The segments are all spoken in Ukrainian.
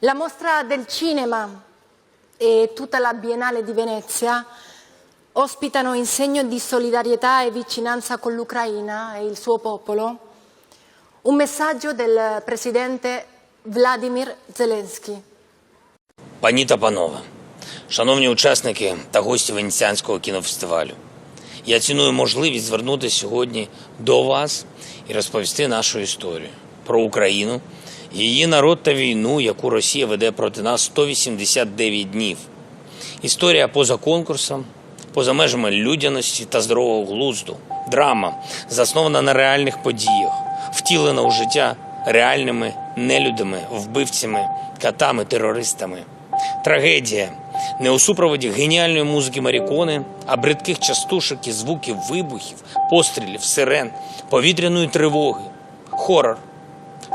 La mostra del cinema e tutta la Biennale di Venezia ospitano in segno di solidarietà e vicinanza con l'Ucraina e il suo popolo un messaggio del presidente Vladimir Zelensky. Пані та панове, шановні учасники та гості Венеціанського кінофестивалю, я ціную можливість звернутися сьогодні до вас і розповісти нашу історію про Україну, її народ та війну, яку Росія веде проти нас 189 днів. Історія поза конкурсом, поза межами людяності та здорового глузду, драма, заснована на реальних подіях, втілена у життя реальними нелюдами, вбивцями, катами, терористами. Трагедія не у супроводі геніальної музики Марікони, а бридких частушок і звуків вибухів, пострілів, сирен, повітряної тривоги. Хорор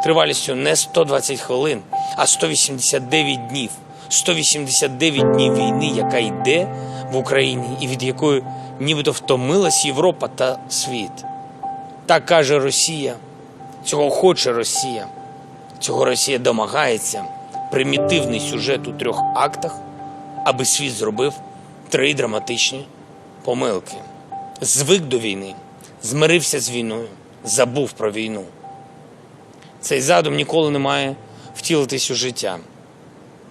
тривалістю не 120 хвилин, а 189 днів. 189 днів війни, яка йде в Україні і від якої нібито втомилась Європа та світ. Так каже Росія, цього хоче Росія, цього Росія домагається. Примітивний сюжет у трьох актах, аби світ зробив три драматичні помилки. Звик до війни, змирився з війною, забув про війну. Цей задум ніколи не має втілитись у життя.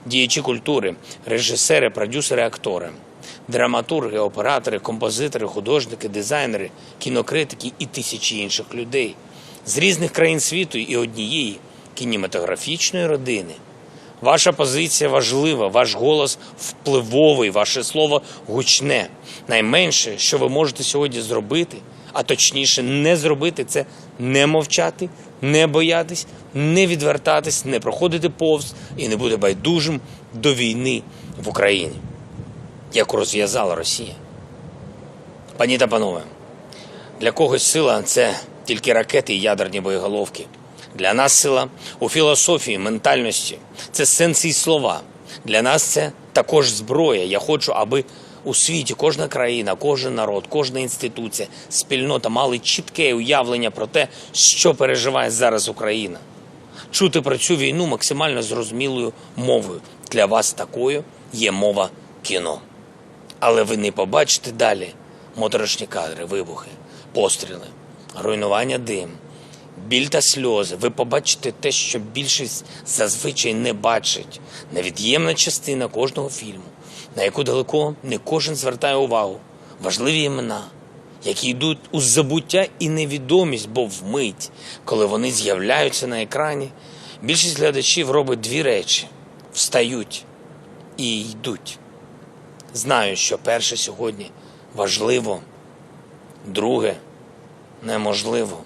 Діячі культури, режисери, продюсери, актори, драматурги, оператори, композитори, художники, дизайнери, кінокритики і тисячі інших людей з різних країн світу і однієї кінематографічної родини. Ваша позиція важлива, ваш голос впливовий, ваше слово гучне. Найменше, що ви можете сьогодні зробити, а точніше не зробити, це не мовчати, не боятись, не відвертатись, не проходити повз і не бути байдужим до війни в Україні, яку розв'язала Росія. Пані та панове, для когось сила це тільки ракети і ядерні боєголовки. Для нас сила у філософії, ментальності, це сенси і слова. Для нас це також зброя. Я хочу, аби у світі кожна країна, кожен народ, кожна інституція, спільнота мали чітке уявлення про те, що переживає зараз Україна. Чути про цю війну максимально зрозумілою мовою. Для вас такою є мова кіно. Але ви не побачите далі моторошні кадри, вибухи, постріли, руйнування дим, біль та сльози. Ви побачите те, що більшість зазвичай не бачить. Невід'ємна частина кожного фільму, на яку далеко не кожен звертає увагу. Важливі імена, які йдуть у забуття і невідомість, бо вмить, коли вони з'являються на екрані, більшість глядачів робить дві речі: встають і йдуть. Знаю, що перше сьогодні важливо, друге неможливо.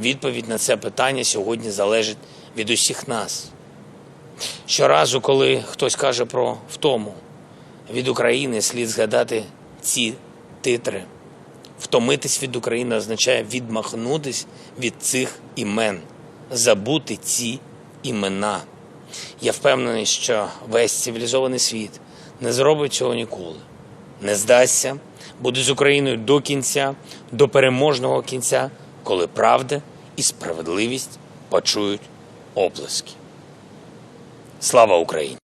Відповідь на це питання сьогодні залежить від усіх нас. Щоразу, коли хтось каже про втому від України, слід згадати ці титри. Втомитись від України означає відмахнутись від цих імен, забути ці імена. Я впевнений, що весь цивілізований світ не зробить цього ніколи, не здасться, буде з Україною до кінця, до переможного кінця, коли правда і справедливість почують оплески. Слава Україні!